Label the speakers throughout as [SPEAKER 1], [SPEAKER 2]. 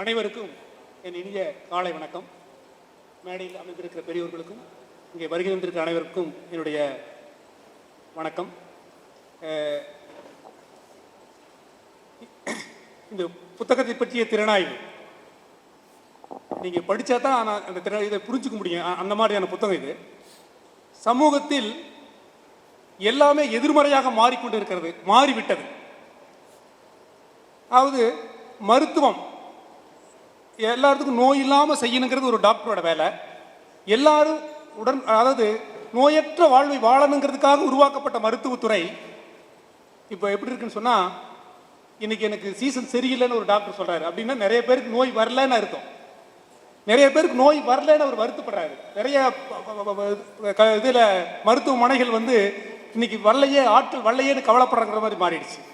[SPEAKER 1] அனைவருக்கும் என் இனிய காலை வணக்கம். மேடையில் அமைந்திருக்கிற பெரியவர்களுக்கும் இங்கே வருகை வந்திருக்கிற அனைவருக்கும் என்னுடைய வணக்கம். இந்த புத்தகத்தை பற்றிய திறனாய்வு. நீங்கள் படித்தா தான் நான் அந்த திற இதை புரிஞ்சுக்க முடியும். அந்த மாதிரியான புத்தகம் இது. சமூகத்தில் எல்லாமே எதிர்மறையாக மாறிக்கொண்டு இருக்கிறது மாறிவிட்டது. அதாவது மருத்துவம் எல்லாத்துக்கும் நோய் இல்லாமல் செய்யணுங்கிறது ஒரு டாக்டரோட வேலை. எல்லாரும் உடன் அதாவது நோயற்ற வாழ்வை வாழணுங்கிறதுக்காக உருவாக்கப்பட்ட மருத்துவத்துறை. இப்போ எப்படி இருக்குன்னு சொன்னால் இன்னைக்கு எனக்கு சீசன் சரியில்லைன்னு ஒரு டாக்டர் சொல்கிறாரு அப்படின்னா நிறைய பேருக்கு நோய் வரலன்னு அர்த்தம். நிறைய பேருக்கு நோய் வரலன்னு அவர் வருத்தப்படுறாரு. நிறைய இதில் க- மருத்துவமனைகள் வந்து இன்னைக்கு வரலையே ஆட்கள் வரலையேன்னு கவலைப்படுறங்கிற மாதிரி மாறிடுச்சு.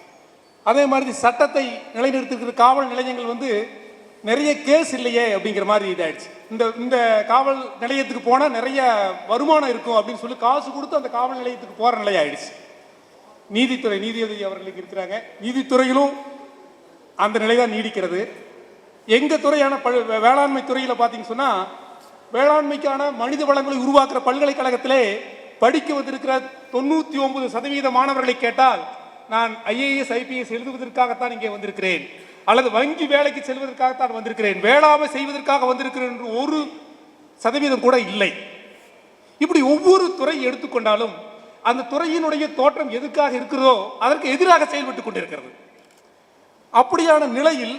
[SPEAKER 1] அதே மாதிரி சட்டத்தை நிலைநிறுத்திருக்கிற காவல் நிலையங்கள் வந்து நிறைய கேஸ் இல்லையே அப்படிங்கிற மாதிரி இதாயிடுச்சு. இந்த இந்த காவல் நிலையத்துக்கு போனால் நிறைய வருமானம் இருக்கும் அப்படின்னு சொல்லி காசு கொடுத்து அந்த காவல் நிலையத்துக்கு போகிற நிலை ஆயிடுச்சு. நீதித்துறை நீதிபதி அவர்களுக்கு இருக்கிறாங்க. நீதித்துறையிலும் அந்த நிலை தான் நீடிக்கிறது. எங்கள் துறையான பல் வேளாண்மை துறையில் பார்த்தீங்கன்னு சொன்னால் வேளாண்மைக்கான மனித வளங்களை உருவாக்குற பல்கலைக்கழகத்திலே படிக்க வந்திருக்கிற தொண்ணூற்றி ஒன்பது சதவீத மாணவர்களை கேட்டால் நான் ஐஏஎஸ் ஐபிஎஸ் எழுதுவதற்காகத்தான் இங்கே வந்திருக்கிறேன். அல்லது வங்கி வேலைக்கு செல்வதற்காகத்தான் வந்திருக்கிறேன் வேளாமை செய்வதற்காக வந்திருக்கிறேன் என்று ஒரு சதவீதம் கூட இல்லை. இப்படி ஒவ்வொரு துறை எடுத்துக்கொண்டாலும் அந்த துறையினுடைய தோற்றம் எதுக்காக இருக்கிறதோ அதற்கு எதிராக செயல்பட்டு கொண்டிருக்கிறது. அப்படியான நிலையில்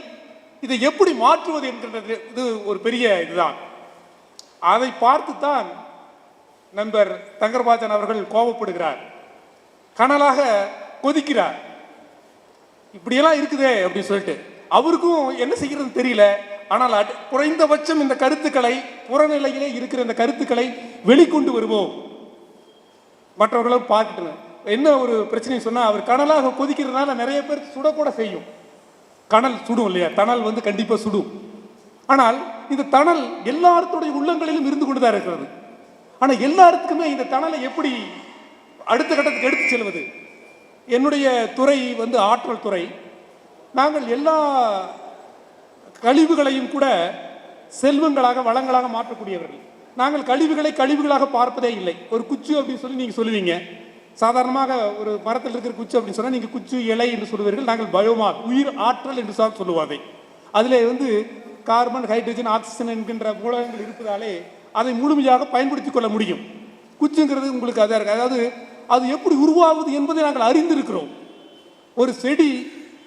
[SPEAKER 1] இதை எப்படி மாற்றுவது என்கின்றது இது ஒரு பெரிய இதுதான். அதை பார்த்துத்தான் நண்பர் தங்கர்பாஜன் அவர்கள் கோபப்படுகிறார் கனலாக கொதிக்கிறார். இப்படியெல்லாம் இருக்குதே அப்படின்னு சொல்லிட்டு அவருக்கும் என்ன செய்யறதுன்னு தெரியல. ஆனால் அட்- குறைந்தபட்சம் இந்த கருத்துக்களை புறநிலையிலே இருக்கிற இந்த கருத்துக்களை வெளிக்கொண்டு வருவோம். மற்றவர்களும் பார்க்கட்டும் என்ன ஒரு பிரச்சனை சொன்னால் அவர் கனலாக கொதிக்கிறதுனால நிறைய பேர் சுடக்கூட செய்யும். கனல் சுடும் இல்லையா? தணல் வந்து கண்டிப்பாக சுடும். ஆனால் இந்த தணல் எல்லாருடைய உள்ளங்களிலும் இருந்து கொண்டு தான் இருக்கிறது. ஆனால் எல்லாருக்குமே இந்த தணலை எப்படி அடுத்த கட்டத்துக்கு எடுத்து செல்வது? என்னுடைய துறை வந்து ஆற்றல் துறை. நாங்கள் எல்லா கழிவுகளையும் கூட செல்வங்களாக வளங்களாக மாற்றக்கூடியவர்கள். நாங்கள் கழிவுகளை கழிவுகளாக பார்ப்பதே இல்லை. ஒரு குச்சி அப்படின்னு சொல்லி நீங்கள் சொல்லுவீங்க. சாதாரணமாக ஒரு மரத்தில் இருக்கிற குச்சி அப்படின்னு சொன்னால் நீங்கள் குச்சி இலை என்று சொல்லுவீர்கள். நாங்கள் பயோமா உயிர் ஆற்றல் என்று சார் சொல்லுவாதை அதில் வந்து கார்பன் ஹைட்ரஜன் ஆக்சிஜன் என்கின்ற மூலகங்கள் இருப்பதாலே அதை முழுமையாக பயன்படுத்தி கொள்ள முடியும். குச்சிங்கிறது உங்களுக்கு அதாக இருக்குது அதாவது அது எப்படி உருவாகுது என்பதை நாங்கள் அறிந்திருக்கிறோம். ஒரு செடி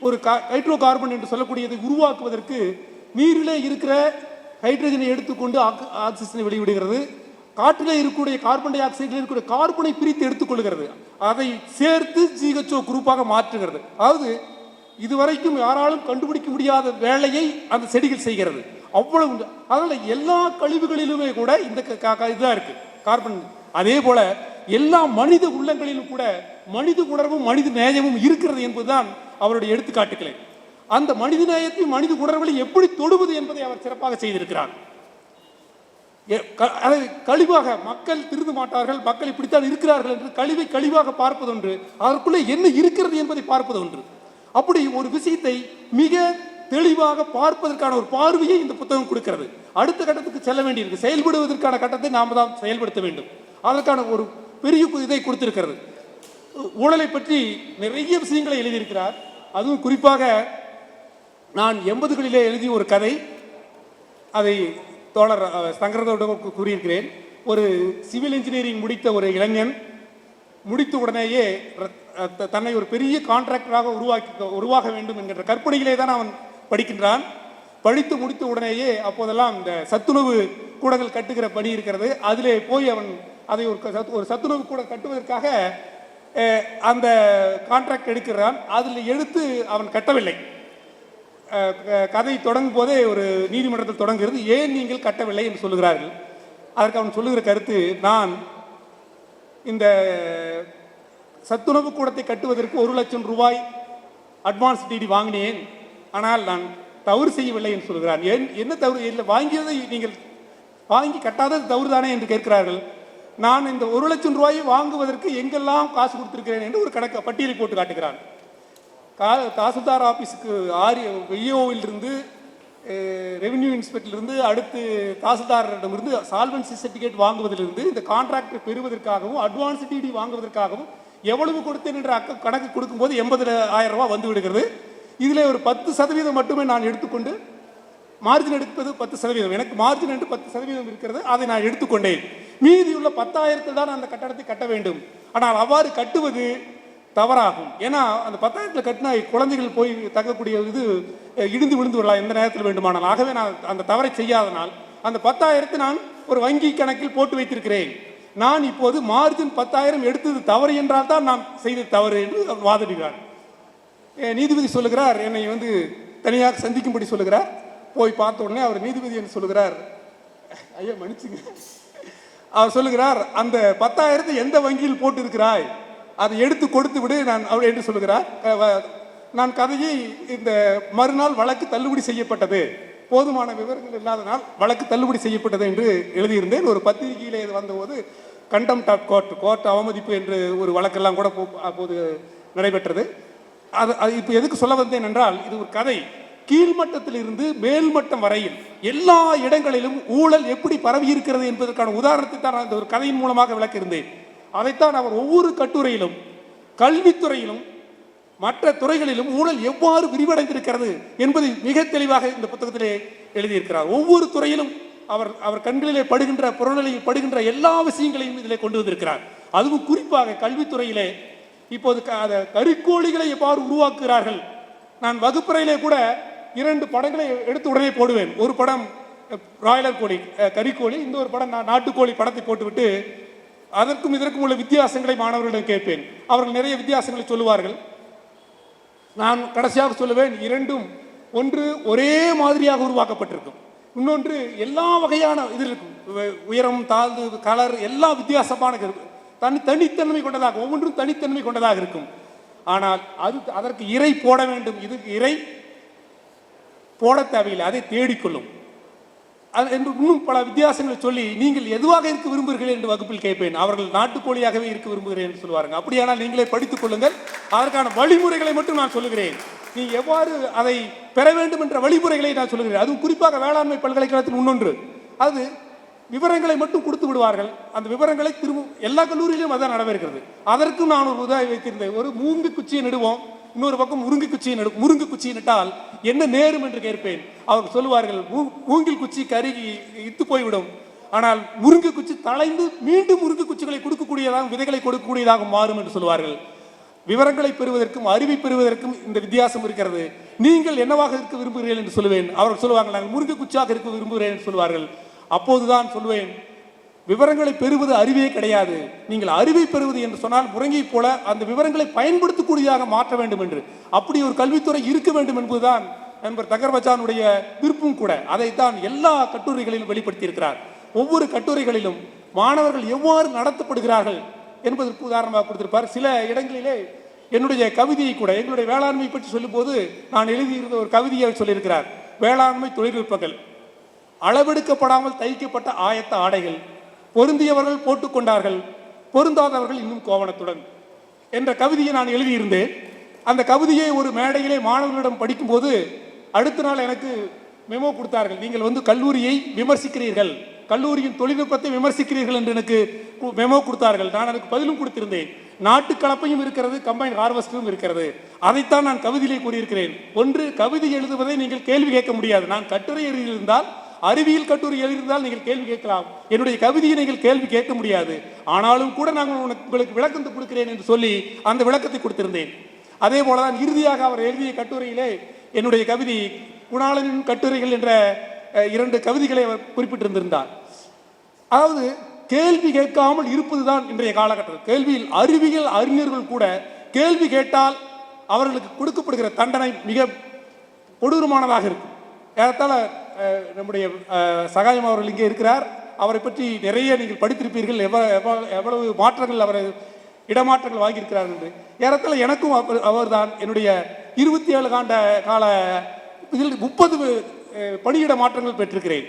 [SPEAKER 1] ஒரு ஹைட்ரோ கார்பன் என்று சொல்லக்கூடியதை உருவாக்குவதற்கு நீரிலே இருக்கிற ஹைட்ரஜனை எடுத்துக்கொண்டு ஆக்- ஆக்சிஜனை வெளிவிடுகிறது. காற்றிலே இருக்கக்கூடிய கார்பன் டை ஆக்சைடில் இருக்கக்கூடிய கார்பனை பிரித்து எடுத்துக்கொள்கிறது. அதை சேர்த்து ஜிஹெச்ஓ குரூப்பாக மாற்றுகிறது. அதாவது இதுவரைக்கும் யாராலும் கண்டுபிடிக்க முடியாத வேலையை அந்த செடிகள் செய்கிறது. அவ்வளவு உண்டு. எல்லா கழிவுகளிலுமே கூட இந்த க- க- இதுதான் இருக்கு. கார்பன். அதே போல எல்லா மனித உள்ளங்களிலும் கூட மனித உணர்வும் மனித நேயமும் இருக்கிறது என்பதுதான் அவருடைய எடுத்துக்காட்டுகளை. அந்த மனித நேயத்தையும் மனித உணர்வுகளை எப்படி தொடுவது என்பதை அவர் சிறப்பாக செய்திருக்கிறார். அதாவது க- கழிவாக மக்கள் திருந்த மாட்டார்கள் மக்கள் இப்படித்தான் இருக்கிறார்கள் என்று கழிவை கழிவாக பார்ப்பதொன்று அதற்குள்ளே என்ன இருக்கிறது என்பதை பார்ப்பது ஒன்று அப்படி ஒரு விஷயத்தை மிக தெளிவாக பார்ப்பதற்கான ஒரு பார்வையை இந்த புத்தகம் கொடுக்கிறது. அடுத்த கட்டத்துக்கு செல்ல வேண்டியிருக்கு. செயல்படுவதற்கான கட்டத்தை நாம் தான் செயல்படுத்த வேண்டும். அதற்கான ஒரு பெரிய இதை கொடுத்திருக்கிறது. ஊழலை பற்றி நிறைய விஷயங்களை எழுதியிருக்கிறார். அதுவும் குறிப்பாக நான் எண்பதுகளிலே எழுதிய ஒரு கதை. அதை தோழர் அஹ், சங்கரதோட கூறியிருக்கிறேன். ஒரு சிவில் இன்ஜினியரிங் முடித்த ஒரு இளைஞன் முடித்த உடனேயே த- தன்னை ஒரு பெரிய கான்ட்ராக்டராக உருவாக்கி உருவாக வேண்டும் என்கின்ற கற்பனையிலே தான் அவன் படிக்கின்றான். படித்து முடித்த உடனேயே அப்போதெல்லாம் இந்த சத்துணவு கூடங்கள் கட்டுகிற பணி இருக்கிறது. அதிலே போய் அவன் அதை ஒரு சத்து- ஒரு சத்துணவு கூட கட்டுவதற்காக அந்த கான்ட்ராக்ட் எடுக்கிறான். அதில் எடுத்து அவன் கட்டவில்லை. கதை தொடங்கும் போதே ஒரு நீதிமன்றத்தில் தொடங்குகிறது. ஏன் நீங்கள் கட்டவில்லை என்று சொல்லுகிறார்கள்? அதற்கு அவன் சொல்லுகிற கருத்து நான் இந்த சத்துணவு கூடத்தை கட்டுவதற்கு ஒரு லட்சம் ரூபாய் அட்வான்ஸ் டிடி வாங்கினேன். ஆனால் நான் தவறு செய்யவில்லை என்று சொல்கிறான். ஏன் என்ன தவறு? இல்லை வாங்கியதை நீங்கள் வாங்கி கட்டாதது தவறு தானே என்று கேட்கிறார்கள். நான் இந்த ஒரு லட்சம் ரூபாயை வாங்குவதற்கு எங்கெல்லாம் காசு கொடுத்துருக்கிறேன் என்று ஒரு கணக்கு பட்டியலை போட்டு காட்டுகிறான். கா தாசில்தார் ஆஃபீஸுக்கு ஆரி வெய்யோவில் இருந்து ரெவென்யூ இன்ஸ்பெக்டர்லேருந்து அடுத்து தாசில்தாரிடமிருந்து சால்வன்சி சர்டிஃபிகேட் வாங்குவதிலிருந்து இந்த கான்ட்ராக்ட் பெறுவதற்காகவும் அட்வான்ஸ் டிடி வாங்குவதற்காகவும் எவ்வளவு கொடுத்தேன் என்ற அக்க கணக்கு கொடுக்கும்போது எண்பது ஆயிரம் ரூபாய் வந்து விடுகிறது. இதில் ஒரு பத்து சதவீதம் மட்டுமே நான் எடுத்துக்கொண்டு மார்ஜின் எடுப்பது பத்து சதவீதம். எனக்கு மார்ஜின் என்று பத்து சதவீதம் இருக்கிறது. அதை நான் எடுத்துக்கொண்டேன். மீதி உள்ள பத்தாயிரத்தில் தான் அந்த கட்டடத்தை கட்ட வேண்டும். ஆனால் அவ்வாறு கட்டுவது தவறாகும். ஏன்னா அந்த பத்தாயிரத்தில் கட்டினா குழந்தைகள் போய் தங்கக்கூடிய இது இடிந்து விழுந்து விடலாம் எந்த நேரத்தில் வேண்டுமானால். ஆகவே நான் அந்த தவறை செய்யாதனால் அந்த பத்தாயிரத்தை நான் ஒரு வங்கி கணக்கில் போட்டு வைத்திருக்கிறேன். நான் இப்போது மார்ஜின் பத்தாயிரம் எடுத்தது தவறு என்றால் தான் நான் செய்த தவறு என்று வாதிடுகிறார். நீதிபதி சொல்லுகிறார் என்னை வந்து தனியாக சந்திக்கும்படி சொல்லுகிறார். போய் பார்த்த உடனே அவர் நீதிபதி என்று சொல்லுகிறார். ஐயா மன்னிச்சுங்க. அவர் சொல்லுகிறார் அந்த பத்தாயிரத்தை எந்த வங்கியில் போட்டு இருக்கிறாய் அதை எடுத்து கொடுத்து விடு நான் அவர் என்று சொல்லுகிறார். நான் கதையை இந்த மறுநாள் வழக்கு தள்ளுபடி செய்யப்பட்டது. போதுமான விவரங்கள் இல்லாதனால் வழக்கு தள்ளுபடி செய்யப்பட்டது என்று எழுதியிருந்தேன். ஒரு பத்திரிகையிலே இது வந்தபோது கண்டம் டாப் கோர்ட் கோர்ட் அவமதிப்பு என்று ஒரு வழக்கெல்லாம் கூட போ- அப்போது நடைபெற்றது. அது அது இப்போ எதுக்கு சொல்ல வந்தேன் என்றால் இது ஒரு கதை. கீழ்மட்டத்திலிருந்து மேல்மட்டம் வரையில் எல்லா இடங்களிலும் ஊழல் எப்படி பரவி இருக்கிறது என்பதற்கான உதாரணத்தை தான் நான் இந்த ஒரு கதையின் மூலமாக விளக்கியிருந்தேன். அதைத்தான் அவர் ஒவ்வொரு கட்டுரையிலும் கல்வித்துறையிலும் மற்ற துறைகளிலும் ஊழல் எவ்வாறு விரிவடைந்திருக்கிறது என்பதை மிக தெளிவாக இந்த புத்தகத்திலே எழுதியிருக்கிறார். ஒவ்வொரு துறையிலும் அவர் அவர் கண்களிலே படுகின்ற புறநிலையில் படுகின்ற எல்லா விஷயங்களையும் இதிலே கொண்டு வந்திருக்கிறார். அதுவும் குறிப்பாக கல்வித்துறையிலே இப்போது க- எவ்வாறு உருவாக்குகிறார்கள். நான் வகுப்பறையிலே கூட இரண்டு படங்களை எடுத்து உடனே போடுவேன். ஒரு படம் ராயலர் கோழி கறிக்கோழி இந்த ஒரு படம் நான் நாட்டுக்கோழி படத்தை போட்டுவிட்டு அதற்கும் இதற்கும் உள்ள வித்தியாசங்களை மாணவர்களிடம் கேட்பேன். அவர்கள் நிறைய வித்தியாசங்களை சொல்லுவார்கள். நான் கடைசியாக சொல்லுவேன் இரண்டும் ஒன்று ஒரே மாதிரியாக உருவாக்கப்பட்டிருக்கும். இன்னொன்று எல்லா வகையான இது இருக்கும். உயரம் தாழ்வு கலர் எல்லா வித்தியாசமான இருக்கும். தனி தனித்தன்மை கொண்டதாக ஒவ்வொன்றும் தனித்தன்மை கொண்டதாக இருக்கும். ஆனால் அது அதற்கு இறை போட வேண்டும். இதுக்கு இறை போட தேவையில்லை அதை தேடிக்கொள்ளும் அது என்று இன்னும் பல வித்தியாசங்களை சொல்லி நீங்கள் எதுவாக இருக்க விரும்புகிறீர்கள்? என்று வகுப்பில் கேட்பேன். அவர்கள் நாட்டுக்கோழியாகவே இருக்க விரும்புகிறேன் என்று சொல்வார்கள் அப்படியானால் நீங்களே படித்துக் கொள்ளுங்கள். அதற்கான வழிமுறைகளை மட்டும் நான் சொல்லுகிறேன். நீ எவ்வாறு அதை பெற வேண்டும் என்ற வழிமுறைகளை நான் சொல்லுகிறேன். அதுவும் குறிப்பாக வேளாண்மை பல்கலைக்கழகத்தில் இன்னொன்று அது விவரங்களை மட்டும் கொடுத்து விடுவார்கள். அந்த விவரங்களை திரும்ப எல்லா கல்லூரியிலும் அதான் நடைபெறுகிறது அதற்கும் நான் ஒரு உதவி வைத்திருந்தேன். ஒரு மூங்கு குச்சியை நடுவோம். இன்னொரு பக்கம் முருங்கு குச்சியை நடு முருங்கை நட்டால் என்ன நேரும் என்று கேட்பேன். அவர்கள் சொல்லுவார்கள் மூங்கில் குச்சி கருகி இத்து போய்விடும். ஆனால் முருங்கு குச்சி தளைந்து மீண்டும் முருங்கை குச்சிகளை கொடுக்கக்கூடியதாக விதைகளை கொடுக்கக்கூடியதாக மாறும் என்று சொல்வார்கள் விவரங்களை பெறுவதற்கும் அறிவை பெறுவதற்கும் இந்த வித்தியாசம் இருக்கிறது. நீங்கள் என்னவாக இருக்க விரும்புகிறீர்கள் என்று சொல்லுவேன். அவர்கள் சொல்லுவார்கள் நாங்கள் முருங்கை குச்சியாக இருக்க விரும்புகிறேன் என்று சொல்வார்கள் அப்போதுதான் சொல்லுவேன் விவரங்களை பெறுவது அறிவே கிடையாது. நீங்கள் அறிவை பெறுவது என்று சொன்னால் முறங்கை போல அந்த விவரங்களை பயன்படுத்தக்கூடியதாக மாற்ற வேண்டும் என்று. அப்படி ஒரு கல்வித்துறை இருக்க வேண்டும் என்பதுதான் நண்பர் தகர்பச்சானுடைய விருப்பம் கூட. அதைத்தான் எல்லா கட்டுரைகளிலும் வெளிப்படுத்தியிருக்கிறார். ஒவ்வொரு கட்டுரைகளிலும் மாணவர்கள் எவ்வாறு நடத்தப்படுகிறார்கள் என்பதற்கு உதாரணமாக கொடுத்திருப்பார். சில இடங்களிலே என்னுடைய கவிதையை கூட எங்களுடைய வேளாண்மை பற்றி சொல்லும்போது நான் எழுதியிருந்த ஒரு கவிதையை சொல்லியிருக்கிறார். வேளாண்மை தொழில்நுட்பங்கள். அளவெடுக்கப்படாமல் தைக்கப்பட்ட ஆயத்த ஆடைகள். பொருந்தியவர்கள் போட்டுக்கொண்டார்கள். பொருந்தாதவர்கள் இன்னும் கோவணத்துடன். என்ற கவிதையை நான் எழுதியிருந்தேன். அந்த கவிதையை ஒரு மேடையிலே மாணவர்களிடம் படிக்கும்போது அடுத்த நாள் எனக்கு மெமோ கொடுத்தார்கள். நீங்கள் வந்து கல்லூரியை விமர்சிக்கிறீர்கள். கல்லூரியின் தொழில்நுட்பத்தை விமர்சிக்கிறீர்கள் என்று எனக்கு மெமோ கொடுத்தார்கள். நான் எனக்கு பதிலும் கொடுத்திருந்தேன். நாட்டு கலப்பையும் இருக்கிறது கம்பைன் ஹார்வெஸ்டரும் இருக்கிறது. அதைத்தான் நான் கவிதையிலே கூறியிருக்கிறேன். ஒன்று கவிதை எழுதுவதை நீங்கள் கேள்வி கேட்க முடியாது. நான் கட்டுரை எழுதியிருந்தால் அறிவியல் கட்டுரை எழுதியிருந்தால் நீங்கள் கேள்வி கேட்கலாம். என்னுடைய கவிதையை நீங்கள் கேள்வி கேட்க முடியாது. ஆனாலும் கூட நான் உனக்கு உங்களுக்கு விளக்கம் கொடுக்கிறேன் என்று சொல்லி அந்த விளக்கத்தை கொடுத்திருந்தேன். அதே போலதான் இறுதியாக அவர் எழுதிய கட்டுரையிலே என்னுடைய கவிதை குணாளனின் கட்டுரைகள் என்ற இரண்டு கவிதைகளை அவர் குறிப்பிட்டிருந்திருந்தார். அதாவது கேள்வி கேட்காமல் இருப்பதுதான் இன்றைய காலகட்டம். கேள்வியில் அறிவியல் அறிஞர்கள் கூட கேள்வி கேட்டால் அவர்களுக்கு கொடுக்கப்படுகிற தண்டனை மிக கொடூரமானதாக இருக்கும். ஏறத்தாழ நம்முடைய சகாயம் அவர்கள் இங்கே இருக்கிறார். அவரை பற்றி நிறைய நீங்கள் படித்திருப்பீர்கள். எவ்வளவு எவ்வளவு- எவ்வளவு மாற்றங்கள் அவர் இடமாற்றங்கள் வாங்கியிருக்கிறார் என்று. ஏறத்தில் எனக்கும் அவர் அவர்தான் என்னுடைய இருபத்தி ஏழு காண்ட கால இதில் முப்பது பணியிட மாற்றங்கள் பெற்றிருக்கிறேன்.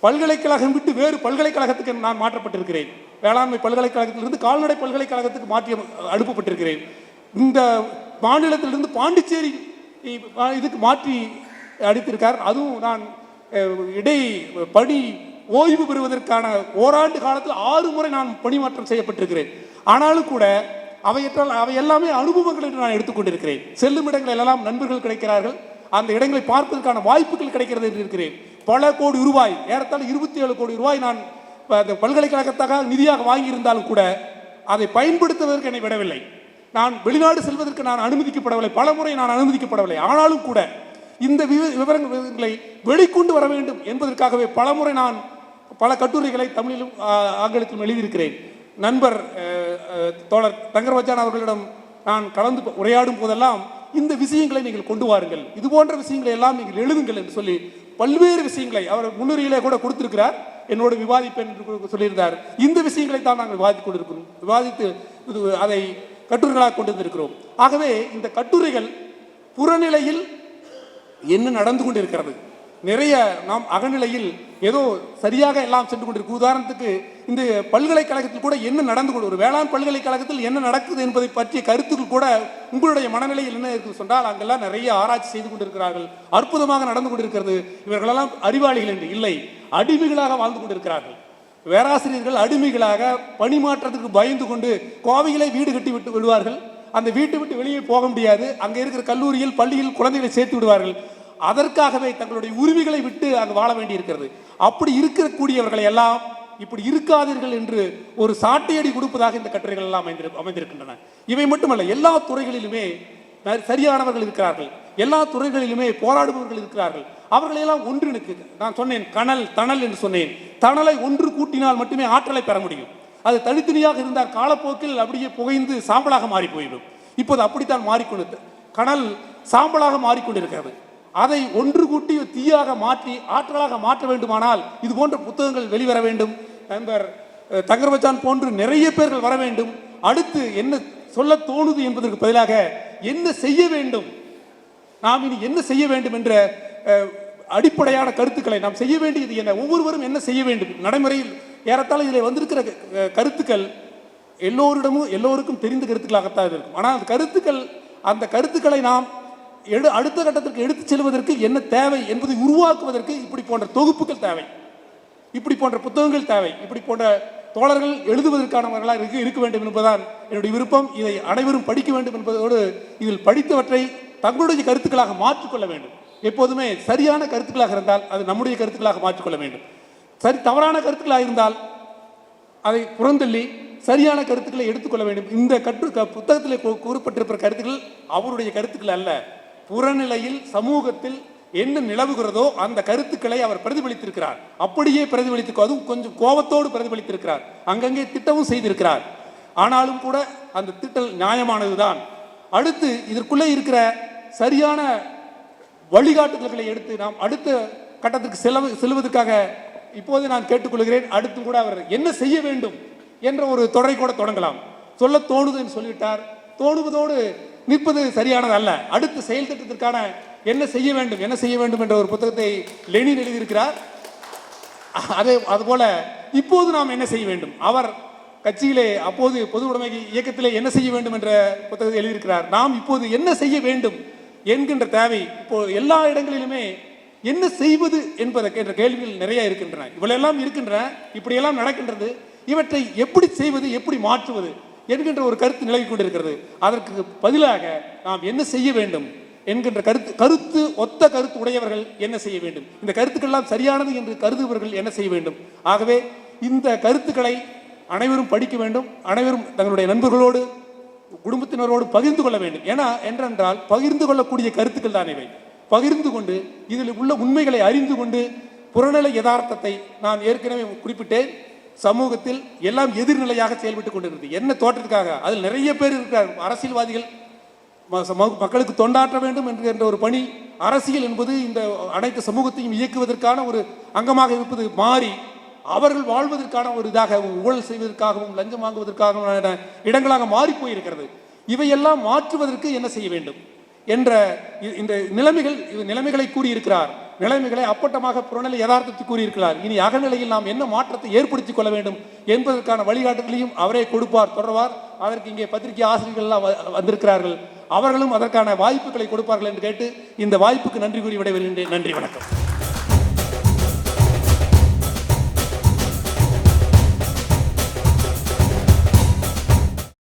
[SPEAKER 1] பல்கலைக்கழகம் விட்டு வேறு பல்கலைக்கழகத்துக்கு நான் மாற்றப்பட்டிருக்கிறேன். வேளாண்மை பல்கலைக்கழகத்திலிருந்து கால்நடை பல்கலைக்கழகத்துக்கு மாற்றி அனுப்பப்பட்டிருக்கிறேன் இந்த மாநிலத்திலிருந்து பாண்டிச்சேரி இதுக்கு மாற்றி அடித்திருக்கார். அதுவும் நான் இடை பணி ஓய்வு பெறுவதற்கான ஓராண்டு காலத்தில் ஆறு முறை நான் பணிமாற்றம் செய்யப்பட்டிருக்கிறேன். ஆனாலும் கூட அவையற்றால் அவை எல்லாமே அனுபவங்கள் என்று நான் எடுத்துக்கொண்டிருக்கிறேன் செல்லும் இடங்களில் எல்லாம் நண்பர்கள் கிடைக்கிறார்கள். அந்த இடங்களை பார்ப்பதற்கான வாய்ப்புகள் கிடைக்கிறது என்று இருக்கிறேன். பல கோடி ரூபாய் ஏறத்தாழ இருபத்தி ஏழு கோடி ரூபாய் நான் அந்த பல்கலைக்கழகத்தாக நிதியாக வாங்கியிருந்தாலும் கூட அதை பயன்படுத்துவதற்கு என்னை விடவில்லை. நான் வெளிநாடு செல்வதற்கு நான் அனுமதிக்கப்படவில்லை. பல முறை நான் அனுமதிக்கப்படவில்லை. ஆனாலும் கூட இந்த விவரங்களை வெளிக்கொண்டு வர வேண்டும் என்பதற்காகவே பலமுறை நான் பல கட்டுரைகளை தமிழிலும் ஆங்கிலத்திலும் எழுதியிருக்கிறேன். நண்பர் தோழர் தங்கர்வச்சான் அவர்களிடம் நான் கலந்து உரையாடும் போதெல்லாம் இந்த விஷயங்களை நீங்கள் கொண்டு வாருங்கள். இது போன்ற விஷயங்களை எல்லாம் நீங்கள் எழுதுங்கள் என்று சொல்லி பல்வேறு விஷயங்களை அவர் முன்னுரையிலே கூட கொடுத்திருக்கிறார். என்னோடு விவாதிப்பேன் என்று சொல்லியிருந்தார். இந்த விஷயங்களை தான் நாங்கள் விவாதித்துக் கொண்டிருக்கிறோம். விவாதித்து இது அதை கட்டுரைகளாக கொண்டு வந்திருக்கிறோம். ஆகவே இந்த கட்டுரைகள் புறநிலையில் என்ன நடந்து கொண்டிருக்கிறது? நிறைய நாம் அகநிலையில் ஏதோ சரியாக எல்லாம் சென்று கொண்டிருக்கு உதாரணத்துக்கு இந்த பல்கலைக்கழகத்தில் கூட என்ன நடந்து கொண்டு ஒரு வேளாண் பல்கலைக்கழகத்தில் என்ன நடக்குது என்பதை பற்றிய கருத்துக்கள் கூட உங்களுடைய மனநிலையில் என்ன இருக்கு சொன்னால் அங்கெல்லாம் நிறைய ஆராய்ச்சி செய்து கொண்டிருக்கிறார்கள். அற்புதமாக நடந்து கொண்டிருக்கிறது. இவர்களெல்லாம் அறிவாளிகள் என்று இல்லை அடிமைகளாக வாழ்ந்து கொண்டிருக்கிறார்கள். வேராசிரியர்கள் அடிமைகளாக பணிமாற்றத்துக்கு பயந்து கொண்டு கோவையிலே வீடு கட்டி விட்டு விடுவார்கள். அந்த வீட்டை விட்டு வெளியே போக முடியாது. அங்கே இருக்கிற கல்லூரியில் பள்ளியில் குழந்தைகளை சேர்த்து விடுவார்கள். அதற்காகவே தங்களுடைய உரிமைகளை விட்டு அங்கு வாழ வேண்டி இருக்கிறது அப்படி இருக்கக்கூடியவர்களை எல்லாம் இப்படி இருக்காதீர்கள் என்று ஒரு சாட்டையடி கொடுப்பதாக இந்த கட்டுரைகள் எல்லாம் அமைந்திரு- அமைந்திருக்கின்றன. இவை மட்டுமல்ல எல்லா துறைகளிலுமே சரியானவர்கள் இருக்கிறார்கள். எல்லா துறைகளிலுமே போராடுபவர்கள் இருக்கிறார்கள். அவர்களையெல்லாம் ஒன்றிணைக்கு நான் சொன்னேன் கனல் தணல் என்று சொன்னேன். தணலை ஒன்று கூட்டினால் மட்டுமே ஆற்றலை பெற முடியும். அது தனித்தனியாக இருந்தால் காலப்போக்கில் அப்படியே புகைந்து சாம்பலாக மாறி போய்விடும் இப்போது அப்படித்தான் மாறிக்கொண்டு கடல் சாம்பலாக மாறிக்கொண்டிருக்கிறது. அதை ஒன்று கூட்டி தீயாக மாற்றி ஆற்றலாக மாற்ற வேண்டுமானால் இது போன்ற புத்தகங்கள் வெளிவர வேண்டும். நண்பர் அஹ், தங்கர்பச்சான் போன்று நிறைய பேர்கள் வர வேண்டும். அடுத்து என்ன சொல்ல தோணுது என்பதற்கு பதிலாக என்ன செய்ய வேண்டும்? நாம் இனி என்ன செய்ய வேண்டும் என்ற அடிப்படையான கருத்துக்களை நாம் செய்ய வேண்டியது என்ன? ஒவ்வொருவரும் என்ன செய்ய வேண்டும்? நடைமுறையில் ஏறத்தாழ இதில் வந்திருக்கிற கருத்துக்கள் எல்லோரிடமும் எல்லோருக்கும் தெரிந்த கருத்துக்களாகத்தான் இருக்கும். ஆனால் அந்த கருத்துக்கள் அந்த கருத்துக்களை நாம் எடு அடுத்த கட்டத்திற்கு எடுத்துச் செல்வதற்கு என்ன தேவை என்பதை உருவாக்குவதற்கு இப்படி போன்ற தொகுப்புகள் தேவை. இப்படி போன்ற புத்தகங்கள் தேவை. இப்படி போன்ற தோழர்கள் எழுதுவதற்கானவர்களாக இருக்க இருக்க வேண்டும் என்பதுதான் என்னுடைய விருப்பம். இதை அனைவரும் படிக்க வேண்டும் என்பதோடு இதில் படித்தவற்றை தங்களுடைய கருத்துக்களாக மாற்றிக்கொள்ள வேண்டும். எப்போதுமே சரியான கருத்துக்களாக இருந்தால் அது நம்முடைய கருத்துக்களாக மாற்றிக்கொள்ள வேண்டும். சரி தவறான கருத்துக்களாக இருந்தால் அதை புறந்தள்ளி சரியான கருத்துக்களை எடுத்துக்கொள்ள வேண்டும். இந்த கற்று புத்தகத்தில் கூறப்பட்டிருக்கிற கருத்துக்கள் அவருடைய கருத்துக்கள் அல்ல. புறநிலையில் சமூகத்தில் என்ன நிலவுகிறதோ அந்த கருத்துக்களை அவர் பிரதிபலித்திருக்கிறார். அப்படியே பிரதிபலித்து அதுவும் கொஞ்சம் கோபத்தோடு பிரதிபலித்திருக்கிறார். அங்கங்கே திட்டமும் செய்திருக்கிறார். ஆனாலும் கூட அந்த திட்டல் நியாயமானதுதான். அடுத்து இதற்குள்ளே இருக்கிற சரியான வழிகாட்டுதல்களை எடுத்து நாம் அடுத்த கட்டத்திற்கு செலவு செல்வதற்காக இப்போது நான் கேட்டுக்கொள்கிறேன் அடுத்து கூட அவர் என்ன செய்ய வேண்டும் என்ற ஒரு தொடரை கூட தொடங்கலாம். சொல்ல தோணுது என்று சொல்லிவிட்டார். தோணுவதோடு நிற்பது சரியானது அல்ல. அடுத்த செயல் திட்டத்திற்கான என்ன செய்ய வேண்டும் என்ன செய்ய வேண்டும் என்ற ஒரு புத்தகத்தை லெனின் எழுதியிருக்கிறார். அதே அதுபோல இப்போது நாம் என்ன செய்ய வேண்டும்? அவர் கட்சியிலே அப்போது பொது உடைமை இயக்கத்திலே என்ன செய்ய வேண்டும் என்ற புத்தகத்தை எழுதியிருக்கிறார். நாம் இப்போது என்ன செய்ய வேண்டும் என்கின்ற தேவை இப்போ எல்லா இடங்களிலுமே என்ன செய்வது என்பதை என்ற கேள்விகள் நிறைய இருக்கின்றன. இவ்வளெல்லாம் இருக்கின்றன இப்படியெல்லாம் நடக்கின்றது இவற்றை எப்படி செய்வது எப்படி மாற்றுவது என்கின்ற ஒரு கருத்து நிலவி கொண்டிருக்கிறது. அதற்கு பதிலாக நாம் என்ன செய்ய வேண்டும் என்கின்ற கருத்து கருத்து ஒத்த கருத்து உடையவர்கள் என்ன செய்ய வேண்டும்? இந்த கருத்துக்கள்லாம் சரியானது என்று கருதுபவர்கள் என்ன செய்ய வேண்டும்? ஆகவே இந்த கருத்துக்களை அனைவரும் படிக்க வேண்டும். அனைவரும் தங்களுடைய நண்பர்களோடு குடும்பத்தினரோடு பகிர்ந்து கொள்ள வேண்டும். ஏன்னா என்றென்றால் பகிர்ந்து கொள்ளக்கூடிய கருத்துக்கள் தான் இவை. பகிர்ந்து கொண்டு இதில் உள்ள உண்மைகளை அறிந்து கொண்டு புறநிலை யதார்த்தத்தை நான் ஏற்கனவே குறிப்பிட்டேன். சமூகத்தில் எல்லாம் எதிர்நிலையாக செயல்பட்டு கொண்டிருக்கிறது என்ன தோற்றத்துக்காக? அதில் நிறைய பேர் இருக்கிறார். அரசியல்வாதிகள் ம- சமூக- மக்களுக்கு தொண்டாற்ற வேண்டும் என்கின்ற ஒரு பணி அரசியல் என்பது இந்த அனைத்து சமூகத்தையும் இயக்குவதற்கான ஒரு அங்கமாக இருப்பது மாறி அவர்கள் வாழ்வதற்கான ஒரு இதாக ஊழல் செய்வதற்காகவும் லஞ்சம் வாங்குவதற்காகவும் இடங்களாக மாறி போயிருக்கிறது. இவையெல்லாம் மாற்றுவதற்கு என்ன செய்ய வேண்டும்? என்ற இந்த நிலைமைகள் நிலைமைகளை கூறியிருக்கிறார். நிலைமைகளை அப்பட்டமாக புறநிலை யதார்த்தத்தை கூறியிருக்கிறார். இனி அகநிலையில் நாம் என்ன மாற்றத்தை ஏற்படுத்திக் கொள்ள வேண்டும் என்பதற்கான வழிகாட்டுகளையும் அவரே கொடுப்பார் தொடர்வார். அதற்கு இங்கே பத்திரிகை ஆசிரியர்கள் எல்லாம் வ- வந்திருக்கிறார்கள். அவர்களும் அதற்கான வாய்ப்புகளை கொடுப்பார்கள் என்று கேட்டு இந்த வாய்ப்புக்கு நன்றி கூறி விடைபெறுகின்றேன். நன்றி வணக்கம்.